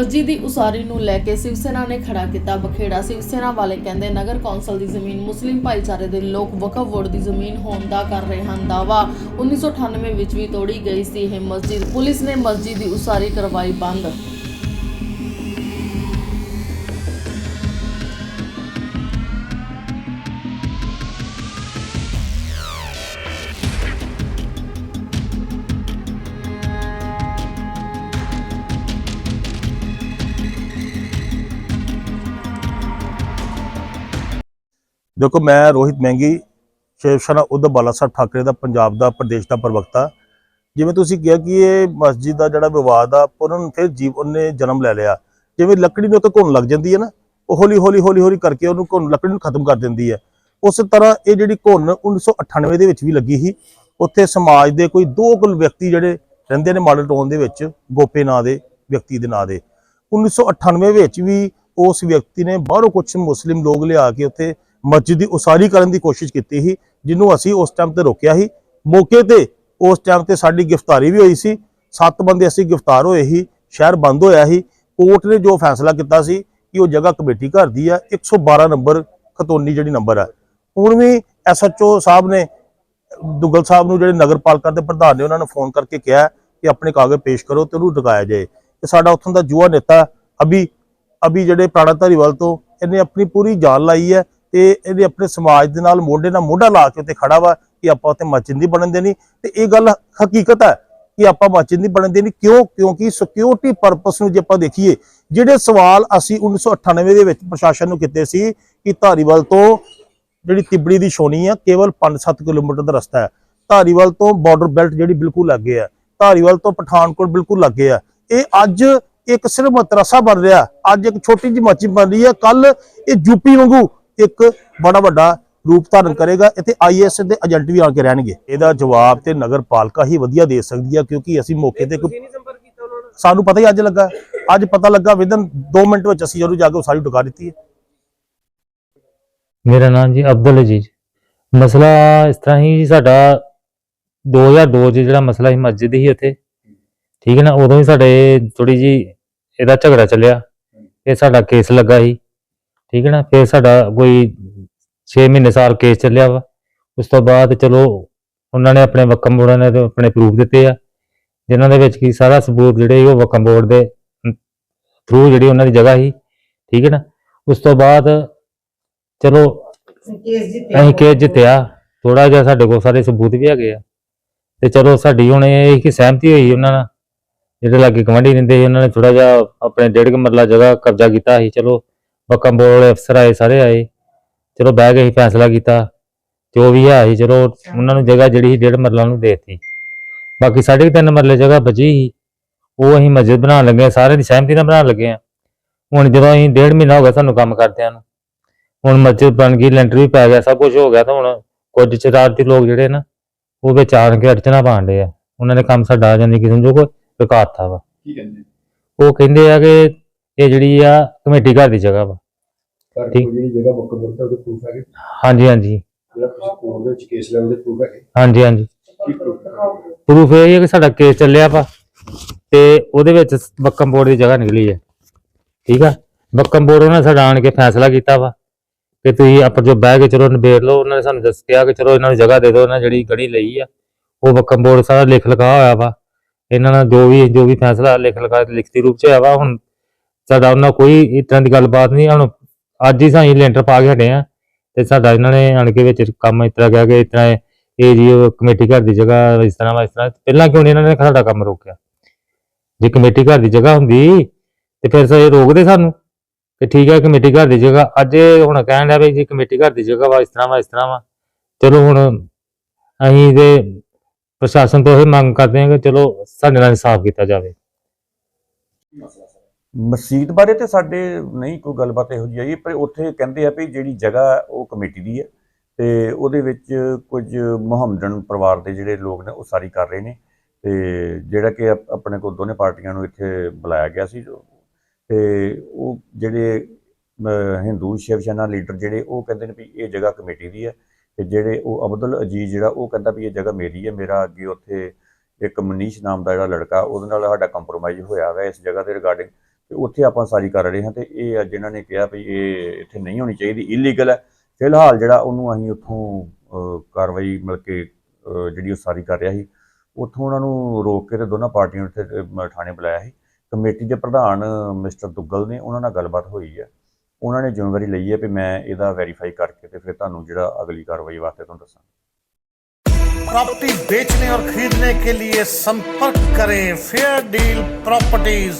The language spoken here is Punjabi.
ਮਸਜਿਦ ਦੀ ਉਸਾਰੀ ਨੂੰ ਲੈ ਕੇ ਸਿਵ ਸੈਨਾ ਨੇ ਖੜਾ ਕੀਤਾ ਬਖੇੜਾ। ਸਿਵ ਸੈਨਾ ਵਾਲੇ ਕਹਿੰਦੇ, ਨਗਰ ਕੌਂਸਲ ਦੀ ਜ਼ਮੀਨ ਮੁਸਲਿਮ ਭਾਈਚਾਰੇ ਦੇ ਲੋਕ ਵਕਫ ਬੋਰਡ ਦੀ ਜ਼ਮੀਨ ਹੋਣ ਦਾ ਕਰ ਰਹੇ ਹਨ ਦਾਵਾ 1998 ਵਿੱਚ ਵੀ ਤੋੜੀ ਗਈ ਸੀ ਇਹ ਮਸਜਿਦ। ਪੁਲਿਸ ਨੇ ਮਸਜਿਦ ਦੀ ਉਸਾਰੀ ਕਰਵਾਈ ਬੰਦ। ਦੇਖੋ, ਮੈਂ ਰੋਹਿਤ ਮਹਿੰਗੀ ਸ਼ਿਵ ਸੈਨਾ ਉद्धਵ ਬਾਲਾ ਸਾਹਿਬ ਠਾਕਰੇ ਦਾ, ਪੰਜਾਬ ਦਾ, ਪ੍ਰਦੇਸ਼ ਦਾ ਪ੍ਰਵਕਤਾ। ਜਿਵੇਂ ਤੁਸੀਂ ਕਿਹਾ ਕਿ ਇਹ ਮਸਜਿਦ ਦਾ ਜਿਹੜਾ ਵਿਵਾਦ ਆ ਪੁਰਨ ਫਿਰ ਜੀਵਨ ਨੇ ਜਨਮ ਲੈ ਲਿਆ। ਜਿਵੇਂ ਲੱਕੜੀ ਨੂੰ ਉੱਤੇ ਘੁੰਨ ਲੱਗ ਜਾਂਦੀ ਹੈ ਨਾ, ਉਹ ਹੌਲੀ ਹੌਲੀ ਹੌਲੀ ਹੌਲੀ ਕਰਕੇ ਉਹਨੂੰ ਘੁੰਨ, ਲੱਕੜੀ ਨੂੰ ਖਤਮ ਕਰ ਦਿੰਦੀ ਹੈ। ਉਸ ਤਰ੍ਹਾਂ ਇਹ ਜਿਹੜੀ ਘੁਣ 1998 ਦੇ ਵਿੱਚ ਵੀ ਲੱਗੀ ਸੀ। ਉੱਥੇ ਸਮਾਜ ਦੇ ਕੋਈ ਦੋ ਕੁਲ ਵਿਅਕਤੀ ਜਿਹੜੇ ਰਹਿੰਦੇ ਨੇ ਮਾਡਲ ਟਾਊਨ ਦੇ ਵਿੱਚ, ਗੋਪੇ ਨਾਂ ਦੇ, ਵਿਅਕਤੀ ਦੇ ਨਾਂ ਦੇ। 1998 ਵਿੱਚ ਵੀ ਉਸ ਵਿਅਕਤੀ ਨੇ ਬਾਹਰੋਂ ਕੁਝ ਮੁਸਲਿਮ ਲੋਕ ਲਿਆ ਕੇ ਉੱਥੇ ਮਸਜਿਦ ਦੀ ਉਸਾਰੀ ਕਰਨ ਦੀ ਕੋਸ਼ਿਸ਼ ਕੀਤੀ ਸੀ, ਜਿਹਨੂੰ ਅਸੀਂ ਉਸ ਟਾਈਮ ਤੇ ਰੋਕਿਆ ਸੀ। ਮੌਕੇ ਤੇ ਉਸ ਟਾਈਮ ਤੇ ਸਾਡੀ ਗ੍ਰਿਫਤਾਰੀ ਵੀ ਹੋਈ ਸੀ। ਸੱਤ ਬੰਦੇ ਅਸੀਂ ਗ੍ਰਿਫਤਾਰ ਹੋਏ ਸੀ, ਸ਼ਹਿਰ ਬੰਦ ਹੋਇਆ ਸੀ। ਕੋਰਟ ਨੇ ਜੋ ਫੈਸਲਾ ਕੀਤਾ ਸੀ ਕਿ ਉਹ ਜਗ੍ਹਾ ਕਮੇਟੀ ਘਰ ਦੀ ਆ 112 ਨੰਬਰ ਖਤੋਨੀ ਜਿਹੜੀ ਨੰਬਰ ਆ। ਹੁਣ ਵੀ ਐਸਐਚਓ ਸਾਹਿਬ ਨੇ, ਦੁੱਗਲ ਸਾਹਿਬ ਨੂੰ ਜਿਹੜੇ ਨਗਰ ਪਾਲਿਕਾ ਦੇ ਪ੍ਰਧਾਨ ਨੇ, ਉਹਨਾਂ ਨੂੰ ਫੋਨ ਕਰਕੇ ਕਿਹਾ ਕਿ ਆਪਣੇ ਕਾਗਜ਼ ਪੇਸ਼ ਕਰੋ ਤੇ ਉਹਨੂੰ ਦਿਖਾਇਆ ਜਾਏ। ਤੇ ਸਾਡਾ ਉੱਥੋਂ ਦਾ ਜੂਆ ਨੇਤਾ ਅਭੀ ਅਭੀ ਜਿਹੜੇ ਪ੍ਰਾਣਾ ਧਾਰੀਵਾਲ ਤੋਂ, ਇਹਨੇ ਆਪਣੀ ਪੂਰੀ ਜਾਨ ਲਾਈ ਹੈ। ਤੇ ਇਹਨੇ ਆਪਣੇ ਸਮਾਜ ਦੇ ਨਾਲ ਮੋਢੇ ਨਾਲ ਮੋਢਾ ਲਾ ਕੇ ਉੱਤੇ ਖੜਾ ਵਾ ਕਿ ਆਪਾਂ ਉੱਥੇ ਮਸਜਿਦ ਨਹੀਂ ਬਣਨ ਦੇਣੀ। ਤੇ ਇਹ ਗੱਲ ਹਕੀਕਤ ਹੈ ਕਿ ਆਪਾਂ ਮਸਜਿਦ ਨਹੀਂ ਬਣਨ ਦੇਣੀ। ਕਿਉਂ? ਕਿਉਂਕਿ ਸਿਕਿਉਰਿਟੀ ਪਰਪਸ ਨੂੰ ਜੇ ਆਪਾਂ ਦੇਖੀਏ, ਜਿਹੜੇ ਸਵਾਲ ਅਸੀਂ 1998 ਦੇ ਵਿੱਚ ਪ੍ਰਸ਼ਾਸਨ ਨੂੰ ਕੀਤੇ ਸੀ ਕਿ ਧਾਰੀਵਾਲ ਤੋਂ ਜਿਹੜੀ ਤਿਬੜੀ ਦੀ ਛੋਣੀ ਆ, ਕੇਵਲ 5-7 ਕਿਲੋਮੀਟਰ ਦਾ ਰਸਤਾ ਹੈ। ਧਾਰੀਵਾਲ ਤੋਂ ਬਾਰਡਰ ਬੈਲਟ ਜਿਹੜੀ ਬਿਲਕੁਲ ਲੱਗੇ ਆ। ਧਾਰੀਵਾਲ ਤੋਂ ਪਠਾਨਕੋਟ ਬਿਲਕੁਲ ਲੱਗੇ ਆ। ਇਹ ਅੱਜ ਇੱਕ ਸਿਰਫ ਮਤਰਸਾ ਬਣ ਰਿਹਾ। ਅੱਜ ਇੱਕ ਛੋਟੀ ਜਿਹੀ ਮਸਜਿਦ ਬਣ ਰਹੀ ਹੈ ਕੱਲ ਇਹ ਯੂਪੀ ਵਾਂਗੂ ਇੱਕ ਬੜਾ ਵੱਡਾ ਰੂਪ ਧਾਰਨ ਕਰੇਗਾ। ਇੱਥੇ ਆਈਐਸ ਦੇ ਏਜੰਟ ਵੀ ਆ ਕੇ ਰਹਿਣਗੇ। ਇਹਦਾ ਜਵਾਬ ਤੇ ਨਗਰ ਪਾਲਿਕਾ ਹੀ ਵਧੀਆ ਦੇ ਸਕਦੀ ਹੈ ਕਿਉਂਕਿ ਅਸੀਂ ਮੌਕੇ ਤੇ ਕੋਈ ਸਾਨੂੰ ਪਤਾ ਹੀ ਅੱਜ ਲੱਗਾ। ਅੱਜ ਪਤਾ ਲੱਗਾ ਵਿਦਨ 2 ਮਿੰਟ ਵਿੱਚ ਅਸੀਂ ਜਦੋਂ ਜਾ ਕੇ ਉਹ ਸਾਰੀ ਟੁਕਾ ਦਿੱਤੀ ਹੈ। ਮੇਰਾ ਨਾਮ ਜੀ ਅਬਦੁਲ ਅਜੀਜ਼। ਮਸਲਾ ਇਸ ਤਰ੍ਹਾਂ ਹੀ ਜੀ ਸਾਡਾ 2002 ਚ ਜਿਹੜਾ ਮਸਲਾ ਸੀ ਮਸਜਿਦ ਹੀ ਉੱਥੇ ਠੀਕ ਹੈ ਨਾ ਉਦੋਂ ਹੀ ਸਾਡੇ ਥੋੜੀ ਜੀ ਇਹਦਾ ਝਗੜਾ ਚੱਲਿਆ। ਇਹ ਸਾਡਾ ਕੇਸ ਲੱਗਾ ਸੀ। ਠੀਕ ਹੈ ਨਾ? ਫਿਰ ਸਾਡਾ ਕੋਈ 6 ਮਹੀਨੇ ਸਾਲ ਕੇਸ ਚੱਲਿਆ ਵਾ। ਉਸ ਤੋਂ ਬਾਅਦ ਚਲੋ, ਉਹਨਾਂ ਨੇ ਆਪਣੇ ਵਕਮ ਬੋਰਡ ਨੇ ਆਪਣੇ ਪ੍ਰੂਫ ਦਿੱਤੇ ਆ। ਜਿਨ੍ਹਾਂ ਦੇ ਵਿੱਚ ਕੀ ਸਾਰਾ ਸਬੂਤ ਜਿਹੜੇ ਉਹ ਵਕਮ ਬੋਰਡ ਦੇ ਥਰੂ ਜਿਹੜੀ ਉਹਨਾਂ ਦੀ ਜਗ੍ਹਾ ਸੀ। ਠੀਕ ਹੈ ਨਾ? ਉਸ ਤੋਂ ਬਾਅਦ ਚਲੋ, ਅਸੀਂ ਕੇਸ ਜਿੱਤਿਆ। ਥੋੜਾ ਜਿਹਾ ਸਾਡੇ ਕੋਲ ਸਾਰੇ ਸਬੂਤ ਵੀ ਹੈਗੇ ਆ। ਤੇ ਚਲੋ, ਸਾਡੀ ਹੁਣ ਇਹ ਕਿ ਸਹਿਮਤੀ ਹੋਈ ਉਹਨਾਂ ਨਾਲ। ਜਿਹੜੇ ਲਾਗੇ ਗਵਾਂਢੀ ਰਹਿੰਦੇ ਸੀ, ਉਹਨਾਂ ਨੇ ਥੋੜਾ ਜਿਹਾ ਆਪਣੇ ਡੇਢ ਕੁ ਮਰਲਾ ਜਗ੍ਹਾ ਕਬਜ਼ਾ ਕੀਤਾ ਸੀ। ਚਲੋ ਬੋਰਡ ਵਾਲੇ ਅਫਸਰ ਆਏ ਸਾਰੇ ਆਏ। ਚਲੋ ਬਹਿ ਕੇ ਅਸੀਂ ਫੈਸਲਾ ਕੀਤਾ। ਜੋ ਵੀ ਹੈ ਸੀ ਚਲੋ ਉਹਨਾਂ ਨੂੰ ਜਗ੍ਹਾ ਜਿਹੜੀ ਸੀ ਡੇਢ ਮਰਲਾ ਨੂੰ ਦਿੱਤੀ। ਬਾਕੀ ਸਾਢੇ ਕੁ ਤਿੰਨ ਮਰਲੇ ਜਗ੍ਹਾ ਬਚੀ ਸੀ। ਉਹ ਅਸੀਂ ਮਸਜਿਦ ਬਣਾਉਣ ਲੱਗੇ ਹਾਂ, ਸਾਰਿਆਂ ਦੀ ਸਹਿਮਤੀ ਨਾਲ ਬਣਾਉਣ ਲੱਗੇ ਆ ਹੁਣ ਜਦੋਂ ਅਸੀਂ ਡੇਢ ਮਹੀਨਾ ਹੋ ਗਿਆ ਸਾਨੂੰ ਕੰਮ ਕਰਦਿਆਂ ਨੂੰ। ਹੁਣ ਮਸਜਿਦ ਬਣ ਗਈ ਲੈਂਟਰ ਵੀ ਪੈ ਗਿਆ ਸਭ ਕੁਝ ਹੋ ਗਿਆ ਤਾਂ ਹੁਣ ਕੁਝ ਚਰਾਰਤੀ ਲੋਕ ਜਿਹੜੇ ਨਾ ਉਹ ਵਿੱਚ ਆਣ ਕੇ ਅੜਚਣਾ ਪਾਉਂਦੇ ਆ। ਉਹਨਾਂ ਨੇ ਕੰਮ ਸਾਡਾ ਜਾਨੀ ਕਿ ਸਮਝੋ ਕੋਈ ਬੇਕਾਰਤਾ ਵਾ। ਕੀ ਕਹਿੰਦੇ? ਉਹ ਕਹਿੰਦੇ ਆ ਕਿ ਇਹ ਜਿਹੜੀ ਆ ਕਮੇਟੀ ਘਰ ਦੀ ਜਗ੍ਹਾ ਵਾ। ਠੀਕ। ਜਿਹੜੀ ਜਗ੍ਹਾ ਬੁੱਕ ਕਰਦਾ ਉਹਦੇ ਪ੍ਰੂਫ ਹੈਗੇ? ਹਾਂਜੀ ਹਾਂਜੀ। ਜਿਹੜਾ ਤੁਸੀਂ ਕੋਰਟ ਦੇ ਵਿੱਚ ਕੇਸ ਲੈਣ ਦੇ ਪ੍ਰੂਫ ਹੈਗੇ? ਹਾਂਜੀ ਹਾਂਜੀ। ਕੀ ਪ੍ਰੂਫ ਪ੍ਰੂਫ ਇਹ ਹੈ ਕਿ ਸਾਡਾ ਕੇਸ ਚੱਲਿਆ ਵਾ ਤੇ ਉਹਦੇ ਵਿੱਚ ਬੱਕਮ ਬੋਰਡ ਦੀ ਜਗ੍ਹਾ ਨਿਕਲੀ ਹੈ ਠੀਕ ਆ? ਬੱਕਮ ਬੋਰਡ ਉਹਨਾਂ ਨੇ ਸਾਡਾ ਆਣ ਕੇ ਫੈਸਲਾ ਕੀਤਾ ਵਾ ਕਿ ਤੁਸੀਂ ਆਪਾਂ ਜੋ ਬਹਿ ਕੇ ਚਲੋ ਨਿਬੇੜ ਲਓ ਉਹਨਾਂ ਨੇ ਸਾਨੂੰ ਦੱਸ ਕਿਹਾ ਕਿ ਚਲੋ ਇਹਨਾਂ ਨੂੰ ਜਗ੍ਹਾ ਦੇ ਦਿਓ ਇਹਨਾਂ ਜਿਹੜੀ ਗੜੀ ਲਈ ਆ ਉਹ ਬੱਕਮ ਬੋਰਡ ਸਾਰਾ ਲਿਖ ਲਿਖਾ ਹੋਇਆ ਵਾ। ਇਹਨਾਂ ਨਾਲ ਜੋ ਵੀ ਜੋ ਵੀ ਫੈਸਲਾ ਲਿਖ ਲਿਖਾ ਲਿਖਤੀ ਰੂਪ ਚ ਹੋਇਆ ਵਾ ਹੁਣ ਸਾਡਾ ਉਹਨਾਂ ਕੋਈ ਇਸ ਤਰ੍ਹਾਂ ਦੀ ਗੱਲਬਾਤ ਨਹੀਂ ਹੁਣ ਅੱਜ ਹੀ ਸਾਈਂ ਲੈਂਟਰ ਪਾ ਕੇ ਹਟੇ ਆ ਤੇ ਸਾਡਾ ਇਹਨਾਂ ਨੇ ਆਣ ਕੇ ਵਿੱਚ ਕੰਮ ਇਸ ਤਰ੍ਹਾਂ ਕਿਹਾ ਕਿ ਇਸ ਤਰ੍ਹਾਂ ਇਹ ਜੀ ਕਮੇਟੀ ਘਰ ਦੀ ਜਗ੍ਹਾ ਇਸ ਤਰ੍ਹਾਂ ਵਾ, ਇਸ ਤਰ੍ਹਾਂ। ਪਹਿਲਾਂ ਕਿਉਂ ਨਹੀਂ ਇਹਨਾਂ ਨੇ ਸਾਡਾ ਕੰਮ ਰੋਕਿਆ? ਜੇ ਕਮੇਟੀ ਘਰ ਦੀ ਜਗ੍ਹਾ ਹੁੰਦੀ ਤੇ ਫਿਰ ਸੇ ਰੋਕਦੇ ਸਾਨੂੰ ਕਿ ਠੀਕ ਹੈ ਕਮੇਟੀ ਘਰ ਦੀ ਜਗ੍ਹਾ, ਅੱਜ ਹੁਣ ਕਹਿਣ ਡਿਆ ਵੀ ਜੀ ਕਮੇਟੀ ਘਰ ਦੀ ਜਗ੍ਹਾ ਵਾ, ਇਸ ਤਰ੍ਹਾਂ ਵਾ, ਇਸ ਤਰ੍ਹਾਂ ਵਾ। ਚਲੋ ਹੁਣ ਅਸੀਂ ਤੇ ਪ੍ਰਸ਼ਾਸਨ ਤੋਂ ਇਹ ਮੰਗ ਕਰਦੇ ਹਾਂ ਕਿ ਚਲੋ ਸਾਡੇ ਨਾਲ ਇਨਸਾਫ ਕੀਤਾ ਜਾਵੇ। ਮਸਜਿਦ ਬਾਰੇ ਤੇ ਸਾਡੇ ਨਹੀਂ ਕੋਈ ਗੱਲਬਾਤ ਇਹੋ ਜਿਹੀ ਆਈ, ਪਰ ਉੱਥੇ ਕਹਿੰਦੇ ਆ ਵੀ ਜਿਹੜੀ ਜਗ੍ਹਾ ਉਹ ਕਮੇਟੀ ਦੀ ਹੈ ਤੇ ਉਹਦੇ ਵਿੱਚ ਕੁਝ ਮੁਹੰਮਦਨ ਪਰਿਵਾਰ ਦੇ ਜਿਹੜੇ ਲੋਕ ਨੇ ਉਹ ਸਾਰੀ ਕਰ ਰਹੇ ਨੇ ਤੇ ਜਿਹੜਾ ਕਿ ਆਪ- ਆਪਣੇ ਕੋਲ ਦੋਨੇ ਪਾਰਟੀਆਂ ਨੂੰ ਇੱਥੇ ਬੁਲਾਇਆ ਗਿਆ ਸੀ ਜੋ- ਤੇ ਉਹ ਜਿਹੜੇ ਹਿੰਦੂ ਸ਼ਿਵ ਸੈਨਾ ਲੀਡਰ ਜਿਹੜੇ ਉਹ ਕਹਿੰਦੇ ਨੇ ਵੀ ਇਹ ਜਗ੍ਹਾ ਕਮੇਟੀ ਦੀ ਹੈ ਤੇ ਜਿਹੜੇ ਉਹ ਅਬਦੁਲ ਅਜੀਜ਼ ਜਿਹੜਾ ਉਹ ਕਹਿੰਦਾ ਵੀ ਇਹ ਜਗ੍ਹਾ ਮੇਰੀ ਹੈ, ਮੇਰਾ ਅੱਗੇ ਉੱਥੇ ਇੱਕ ਮਨੀਸ਼ ਨਾਮ ਦਾ ਜਿਹੜਾ ਲੜਕਾ, ਉਹਦੇ ਨਾਲ ਸਾਡਾ ਕੰਪਰੋਮਾਈਜ਼ ਹੋਇਆ ਹੋਇਆ ਇਸ ਜਗ੍ਹਾ ਦੇ ਰਿਗਾਰਡਿੰਗ ਤੇ ਉੱਥੇ ਆਪਾਂ ਸਾਰੀ ਕਰ ਰਹੇ ਹਾਂ ਤੇ ਇਹ ਅੱਜ ਇਹਨਾਂ ਨੇ ਕਿਹਾ ਵੀ ਇਹ ਇੱਥੇ ਨਹੀਂ ਹੋਣੀ ਚਾਹੀਦੀ ਇਲੀਗਲ ਹੈ ਫਿਲਹਾਲ ਜਿਹੜਾ ਉਹਨੂੰ ਅਸੀਂ ਉੱਥੋਂ ਅਹ, ਕਾਰਵਾਈ ਮਿਲ ਕੇ ਅਹ, ਜਿਹੜੀ ਉਹ ਸਾਰੀ ਕਰ ਰਿਹਾ ਸੀ ਉੱਥੋਂ ਉਹਨਾਂ ਨੂੰ ਰੋਕ ਕੇ ਤੇ ਦੋਨਾਂ ਪਾਰਟੀਆਂ ਨੂੰ ਇੱਥੇ ਅਹ, ਥਾਣੇ ਬੁਲਾਇਆ ਸੀ ਕਮੇਟੀ ਦੇ ਪ੍ਰਧਾਨ ਮਿਸਟਰ ਦੁੱਗਲ ਨੇ ਉਹਨਾਂ ਨਾਲ ਗੱਲਬਾਤ ਹੋਈ ਹੈ ਉਹਨਾਂ ਨੇ ਜ਼ਿੰਮੇਵਾਰੀ ਲਈ ਹੈ ਵੀ ਮੈਂ ਇਹਦਾ ਵੈਰੀਫਾਈ ਕਰਕੇ ਤੇ ਫਿਰ ਤੁਹਾਨੂੰ ਜਿਹੜਾ ਅਗਲੀ ਕਾਰਵਾਈ ਵਾਸਤੇ ਤੁਹਾਨੂੰ ਦੱਸਾਂ प्रॉपर्टी बेचने और खरीदने के लिए संपर्क करें फेयर डील प्रॉपर्टीज